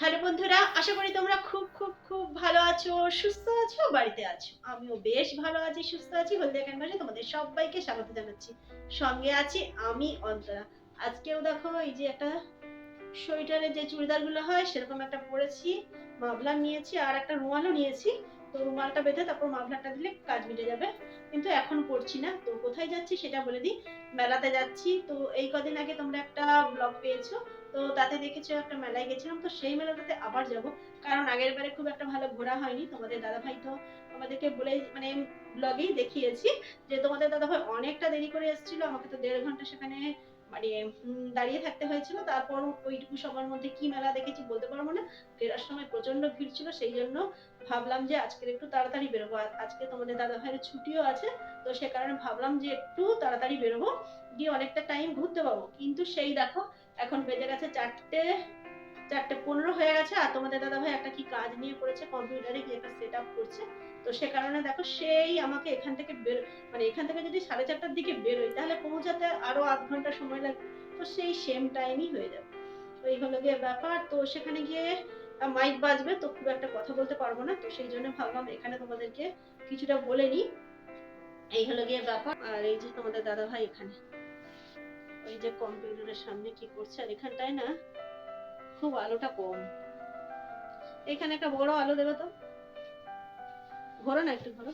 Hello বন্ধুরা, আশা করি তোমরা খুব খুব খুব ভালো আছো, সুস্থ আছো, বাড়িতে আছো। আমিও বেশ ভালো আছি, সুস্থ আছি। হলদিয়া ক্যানভাসে তোমাদের সবাইকে স্বাগত জানাচ্ছি। সঙ্গে আছি আমি, অন্তরা। আজকেও দেখো এই যে একটা সোয়েটারের যে চুড়িদারগুলো হয়, সেরকম একটা পরেছি, মাফলার নিয়েছি, আর একটা রুমালও নিয়েছি। তো রুমালটা বেঁধে তারপর মাফলারটা দিলে কাজ মিটে যাবে। কিন্তু এখন করছি না। তো কোথায় যাচ্ছি সেটা বলে দিই। মেলাতে যাচ্ছি। তো এই কদিন আগে তোমরা একটা ব্লগ পেয়েছ। তো তাতে দেখেছ একটা মেলায় গেছিলাম। তো সেই মেলাটাতে আবার যাব। কারণ আগের বারে খুব একটা ভালো ঘোরা হয়নি। তোমাদের দাদাভাই তো আমাদেরকে বলে মানে ব্লগেই দেখিয়েছি যে তোমাদের দাদাভাই অনেকটা দেরি করে এসেছিল। আমাকে তো দেড় ঘণ্টা সেখানে মানে দাঁড়িয়ে থাকতে হয়েছিল। তারপর ওইটুকু সময়ের মধ্যে কি মেলা দেখেছি বলতে পারব না। ফেরার সময় প্রচণ্ড ভিড় ছিল, সেই জন্য ভাবলাম যে আজকে একটু তাড়াতাড়ি বেরোবো। আজকে তোমাদের দাদা ভাইয়ের ছুটিও আছে, তো সে কারণে ভাবলাম যে একটু তাড়াতাড়ি বেরোবো। গিয়ে অনেকটা টাইম ঘুরতে পাবো। কিন্তু সেই দেখো, এখন বেজে গেছে চারটে চারটে পনেরো হয়ে গেছে, আর তোমাদের দাদা ভাই একটা কি কাজ নিয়ে করেছে কম্পিউটারে কি একটা সেট আপ করছে। তো সে কারণে দেখো সেই আমাকে এখান থেকে বের মানে এখান থেকে যদি সাড়ে চারটার দিকে বেরোই, তাহলে পৌঁছাতে আরও আধ ঘণ্টা সময় লাগবে। তো সেই সেম টাইমই হয়ে যাবে। তো এই হলো গিয়ে ব্যাপার। তো সেখানে গিয়ে মাইক বাজবে, তো খুব একটা কথা বলতে পারব না। তো সেই জন্য ভাবলাম এখানে তোমাদেরকে কিছুটা বলে নিই। এই হলো গিয়ে ব্যাপার। আর এই যে তোমাদের দাদা ভাই এখানে। ওই যে কম্পিউটারের সামনে কি করছে, আর এখানটায় না খুব আলোটা কম। এখানে একটা বড় আলো দেবে তো? ঘোরো না একটু ঘোরো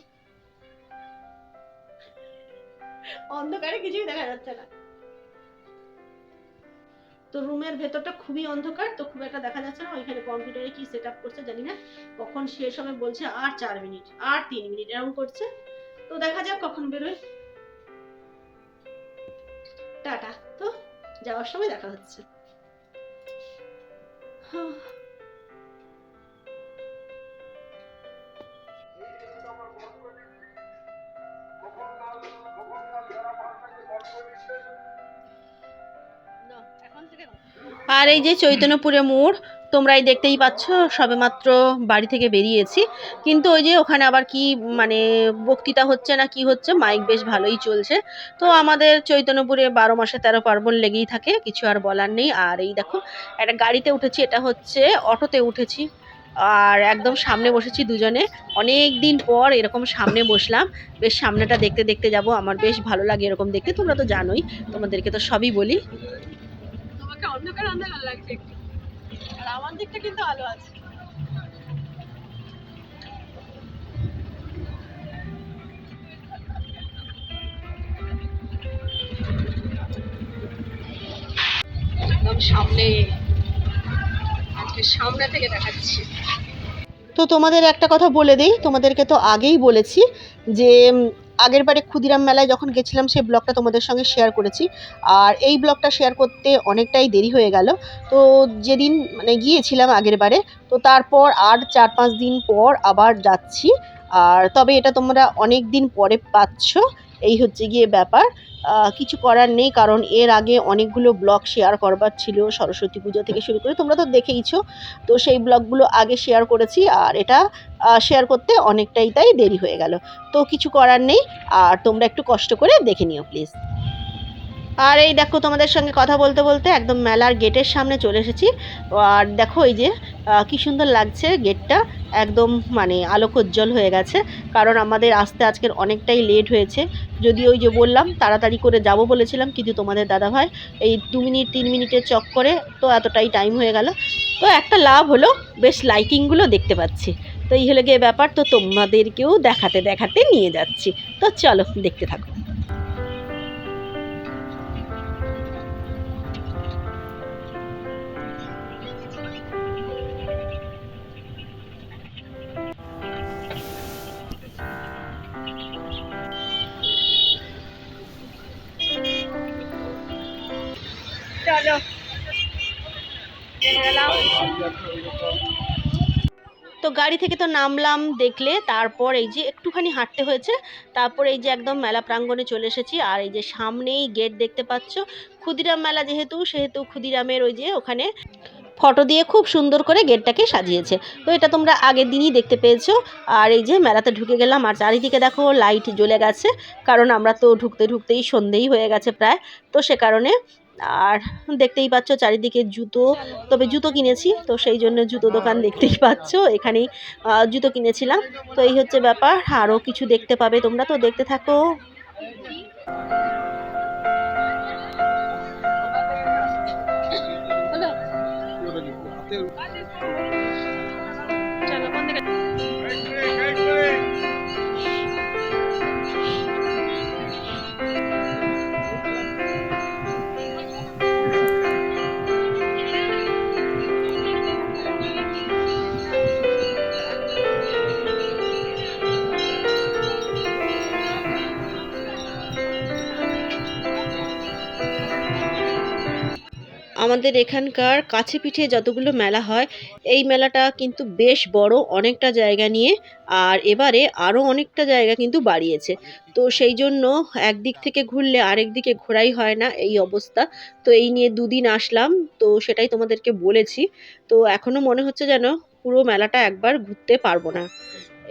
অন্ধকারে কিছুই দেখা যাচ্ছে না। তো রুমের ভেতরটা খুবই অন্ধকার, তো খুব একটা দেখা যাচ্ছে না। ওইখানে কম্পিউটারে কি সেট আপ করছে জানি না। কখন শেষ হবে বলছে আর চার মিনিট, আর তিন মিনিট, এরকম করছে। তো দেখা যাক কখন বেরোয়। টাটা। তো যাওয়ার সময় দেখা হচ্ছে। আর এই যে চৈতন্যপুরে মোড় তোমরাই দেখতেই পাচ্ছ, সবেমাত্র বাড়ি থেকে বেরিয়েছি। কিন্তু ওই যে ওখানে আবার কি মানে বক্তৃতা হচ্ছে না কি হচ্ছে মাইক বেশ ভালোই চলছে। তো আমাদের চৈতন্যপুরে বারো মাসে তেরো পার্বণ লেগেই থাকে, কিছু আর বলার নেই। আর এই দেখো, একটা গাড়িতে উঠেছি, এটা হচ্ছে অটোতে উঠেছি। আর একদম সামনে বসেছি দুজনে। অনেক দিন পর এরকম সামনে বসলাম। বেশ সামনেটা দেখতে দেখতে যাব, আমার বেশ ভালো লাগে এরকম দেখতে। তোমরা তো জানোই, তোমাদেরকে তো সবই বলি। তোমাকে অন্ধকার অন্ধকার লাগছে আর আমার দিকটা কিন্তু আলো আছে। তো তোমাদের একটা কথা বলে দিই, তোমাদেরকে তো আগেই বলেছি যে আগের বারে ক্ষুদিরাম মেলায় যখন গেছিলাম, সেই ব্লগটা তোমাদের সঙ্গে শেয়ার করেছি। আর এই ব্লগটা শেয়ার করতে অনেকটাই দেরি হয়ে গেল। তো যেদিন মানে গিয়েছিলাম আগের বারে, তো তারপর আর চার পাঁচ দিন পর আবার যাচ্ছি। আর তবে এটা তোমরা অনেক দিন পরে পাচ্ছ, এই হচ্ছে গিয়ে ব্যাপার। কিছু করার নেই, কারণ এর আগে অনেকগুলো ব্লগ শেয়ার করবার ছিল, সরস্বতী পুজো থেকে শুরু করে, তোমরা তো দেখেইছ। তো সেই ব্লগগুলো আগে শেয়ার করেছি, আর এটা শেয়ার করতে অনেকটাই তাই দেরি হয়ে গেল। তো কিছু করার নেই, আর তোমরা একটু কষ্ট করে দেখে নিও প্লিজ আর এই দেখো তোমাদের সঙ্গে কথা বলতে বলতে একদম মেলার গেটের সামনে চলে এসেছি। আর দেখো এই যে কি সুন্দর লাগছে গেটটা। একদম মানে আলোকোজ্জ্বল হয়ে গেছে। কারণ আমাদের আসতে আজকের অনেকটাই লেট হয়েছে। যদি ওই যে বললাম, তাড়াতাড়ি করে যাব বলেছিলাম কিন্তু তোমাদের দাদাভাই, এই দু মিনিট, তিন মিনিটের চক্করে তো এতটাই টাইম হয়ে গেল। তো একটা লাভ হলো, বেশ লাইটিংগুলো দেখতে পাচ্ছি। তো এই হলো গিয়ে ব্যাপার। তো তোমাদেরকেও দেখাতে দেখাতে নিয়ে যাচ্ছি। তো চলো, দেখতে থাকো। তো গাড়ি থেকে তো নামলাম দেখলে, তারপর এই যে একটুখানি হাঁটতে হয়েছে, তারপর এই যে একদম মেলা প্রাঙ্গণে চলে এসেছি, আর এই যে সামনেই গেট দেখতে পাচ্ছ, ক্ষুদিরাম মেলা যেহেতু, সেহেতু ক্ষুদিরামের ওই যে ওখানে ফটো দিয়ে খুব সুন্দর করে গেটটাকে সাজিয়েছে। তো এটা তোমরা আগের দিনই দেখতে পেয়েছ, আর এই যে মেলাতে ঢুকে গেলাম, আর চারিদিকে দেখো লাইট জ্বলে গেছে, কারণ আমরা তো ঢুকতে ঢুকতেই সন্ধেই হয়ে গেছে প্রায়, তো সে কারণে আর দেখতেই পাচ্ছ চারিদিকে জুতো। তবে জুতো কিনেছি, তো সেই জন্য জুতো দোকান দেখতেই পাচ্ছ। এখানেই জুতো কিনেছিলাম। তো এই হচ্ছে ব্যাপার আরও কিছু দেখতে পাবে তোমরা, তো দেখতে থাকো। আমাদের এখানকার কাছে পিঠে যতগুলো মেলা হয়, এই মেলাটা কিন্তু বেশ বড় অনেকটা জায়গা নিয়ে, আর এবারে আরও অনেকটা জায়গা কিন্তু বাড়িয়েছে। তো সেই জন্য একদিক থেকে ঘুরলে আরেক দিকে ঘোরাই হয় না এই অবস্থা। তো এই নিয়ে দুদিন আসলাম, তো সেটাই তোমাদেরকে বলেছি। তো এখনও মনে হচ্ছে যেন পুরো মেলাটা একবার ঘুরতে পারব না।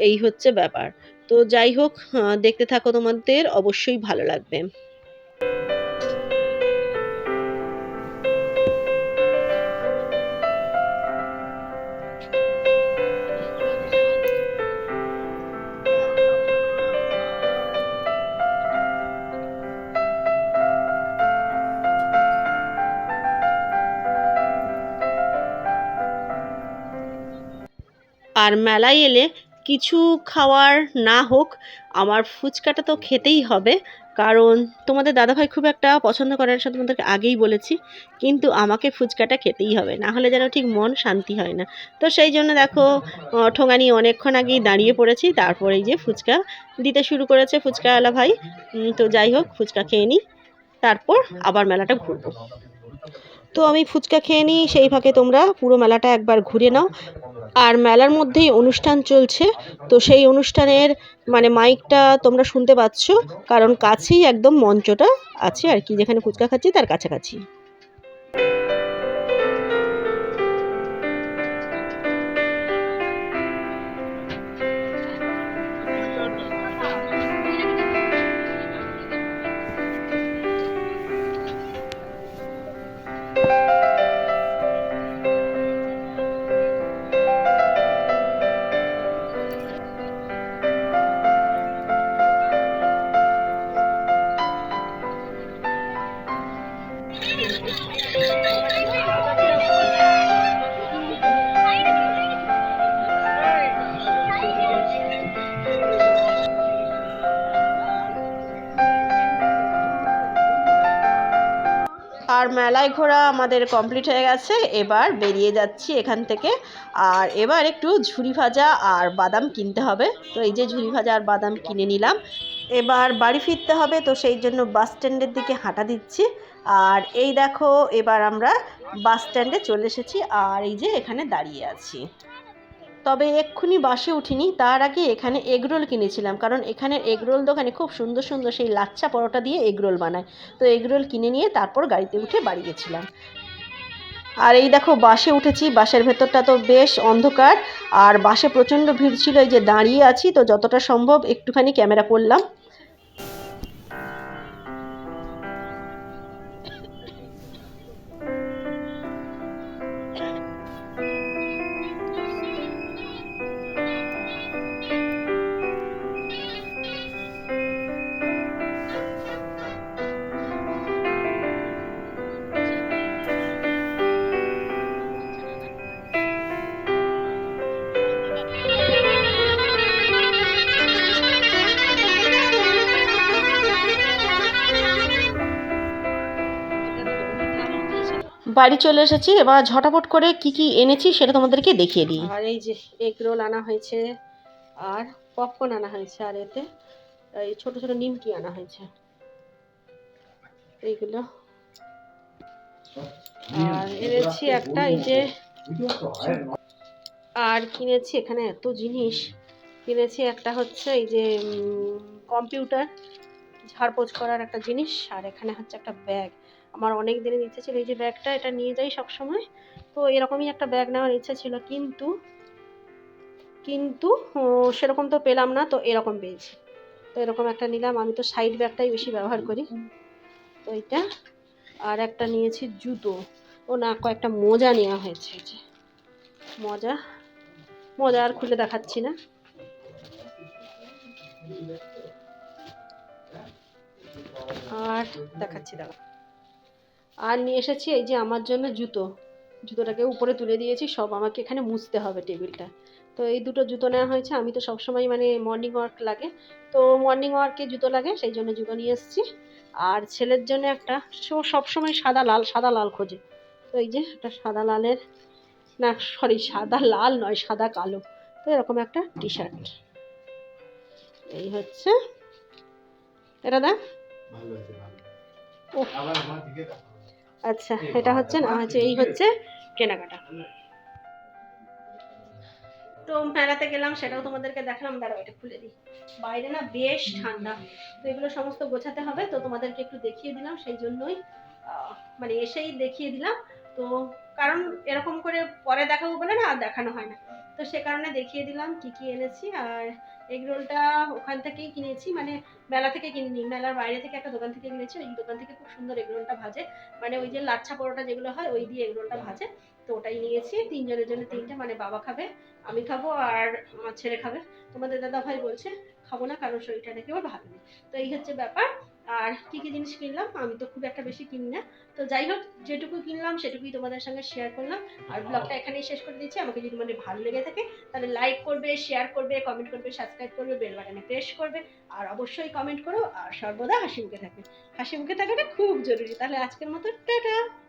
এই হচ্ছে ব্যাপার। তো যাই হোক দেখতে থাকো তোমাদের, অবশ্যই ভালো লাগবে। আর মেলায় এলে কিছু খাওয়ার না হোক, আমার ফুচকাটা তো খেতেই হবে। কারণ তোমাদের দাদাভাই খুব একটা পছন্দ করার সাথে তোমাদেরকে আগেই বলেছি। কিন্তু আমাকে ফুচকাটা খেতেই হবে, না হলে যেন ঠিক মন শান্তি হয় না। তো সেই জন্য দেখো ঠোঙানি অনেকক্ষণ আগেই দাঁড়িয়ে পড়েছি, তারপরে এই যে ফুচকা দিতে শুরু করেছে ফুচকাওয়ালা ভাই। তো যাই হোক, ফুচকা খেয়ে নিই, তারপর আবার মেলাটা ঘুরবো। তো আমি ফুচকা খেয়ে নিই, সেই ফাঁকে তোমরা পুরো মেলাটা একবার ঘুরে নাও। আর মেলার মধ্যেই অনুষ্ঠান চলছে। তো সেই অনুষ্ঠানের মানে মাইকটা তোমরা শুনতে পাচ্ছ, কারণ কাছেই একদম মঞ্চটা আছে আর কি, যেখানে ফুচকা খাচ্ছি তার কাছাকাছি। আর মেলায় ঘোরা আমাদের কমপ্লিট হয়ে গেছে। এবার বেরিয়ে যাচ্ছি এখান থেকে। আর এবার একটু ঝুরি ভাজা আর বাদাম কিনতে হবে। তো এই যে ঝুরি ভাজা আর বাদাম কিনে নিলাম। এবার বাড়ি ফিরতে হবে, তো সেই জন্য বাস স্ট্যান্ডের দিকে হাঁটা দিচ্ছি। আর এই দেখো, এবার আমরা বাস স্ট্যান্ডে চলে এসেছি আর এই যে এখানে দাঁড়িয়ে আছি। তবে এক্ষুনি বাসে উঠিনি, তার আগে এখানে এগরোল কিনেছিলাম, কারণ এখানে এগরোল দোকানে খুব সুন্দর সুন্দর সেই লাচ্ছা পরোটা দিয়ে এগরোল বানায়। তো এগরোল কিনে নিয়ে তারপর গাড়িতে উঠে বাড়ি গেছিলাম। আর এই দেখো, বাসে উঠেছি, বাসের ভেতরটা তো বেশ অন্ধকার, আর বাসে প্রচণ্ড ভিড় ছিল, এই যে দাঁড়িয়ে আছি, তো যতটা সম্ভব একটুখানি ক্যামেরা করলাম। বাড়ি চলে এসেছি, এবার ঝটাপট করে কি কি এনেছি সেটা তোমাদেরকে দেখিয়ে দিই। আর এই যে এগ রোল আনা হয়েছে, আর পপকর্ন আনা হয়েছে, আর এতে এই ছোট ছোট নিমকি আনা হয়েছে। এইগুলো। আর এনেছি একটা এই যে আর কিনেছি এখানে এত জিনিস। কিনেছি একটা হচ্ছে এই যে কম্পিউটার, ঝাড়পোছ করার একটা জিনিস, আর এখানে হচ্ছে একটা ব্যাগ। আমার অনেক দিনের ইচ্ছে ছিল এই যে ব্যাগটা, এটা নিয়ে যাই সব সময় তো এরকমই একটা ব্যাগ নেওয়ার ইচ্ছে ছিল, কিন্তু কিন্তু সেরকম তো পেলাম না, তো এরকম পেয়েছি। তো এরকম একটা নিলাম, আমি তো সাইড ব্যাগটাই বেশি ব্যবহার করি। তো এইটা, আর একটা নিয়েছি জুতো। ও না, কয়েকটা মোজা নেওয়া হয়েছে যে। মোজা মোজা আর খুলে দেখাচ্ছি না। আর দেখাচ্ছি দাঁড়া আর নিয়ে এসেছি এই যে আমার জন্য জুতো। জুতোটাকে উপরে তুলে দিয়েছি সব আমাকে এখানে মুছতে হবে টেবিলটা। তো এই দুটো জুতো নেওয়া হয়েছে আমি তো সবসময় মানে মর্নিং ওয়ার্ক লাগে। তো মর্নিং ওয়ার্কে জুতো লাগে সেই জন্য জুতো নিয়ে এসেছি। আর ছেলের জন্য একটা সে সবসময় সাদা লাল সাদা লাল খোঁজে। তো এই যে একটা সাদা লালের না সরি সাদা লাল নয় সাদা কালো। তো এরকম একটা টি শার্ট এই হচ্ছে। এটা দেখ। ভালো আচ্ছা এটা হচ্ছে না হচ্ছে এই হচ্ছে কেনাকাটা। তো মেলাতে গেলাম সেটাও তোমাদেরকে দেখালাম। দাঁড়াও এটা খুলে দিই। বাইরে না বেশ ঠান্ডা। তো এগুলো সমস্ত গোছাতে হবে তো তোমাদেরকে একটু দেখিয়ে দিলাম সেই জন্যই আহ, মানে এসেই দেখিয়ে দিলাম। তো কারণ এরকম করে পরে দেখা বলে না আর দেখানো হয় না। তো সে কারণে দেখিয়ে দিলাম কি কি এনেছি আর এগ রোলটা ওখান থেকেই কিনেছি মানে মেলা থেকে কিনিনি, মেলার বাইরে থেকে একটা দোকান থেকে কিনেছি, ওই দোকান থেকে খুব সুন্দর এগ রোলটা ভাজে মানে ওই যে লাচ্ছা পরোটা যেগুলো হয় ওই দিয়ে এগ এগরোলটা ভাজে, তো ওটাই নিয়েছি, তিনজনের জন্য তিনটে মানে বাবা খাবে, আমি খাব আর আমার ছেলে খাবে, তোমাদের দাদা ভাই বলছে, খাব না কারণ শরীরটা নাকি ওর ভালো নেই, তো এই হচ্ছে ব্যাপার আর কি কি জিনিস কিনলাম, আমি তো খুব একটা বেশি কিনি না। তো যাই হোক, যেটুকু কিনলাম, সেটুকুই তোমাদের সঙ্গে শেয়ার করলাম। আর ব্লগটা এখানেই শেষ করে দিচ্ছি। আমাকে যদি মানে ভালো লেগে থাকে, তাহলে লাইক করবে শেয়ার করবে কমেন্ট করবে সাবস্ক্রাইব করবে বেল বাটনে প্রেস করবে। আর অবশ্যই কমেন্ট করো। আর সর্বদা হাসি মুখে থাকবে হাসি মুখে থাকাটা খুব জরুরি। তাহলে আজকের মতো, টাটা!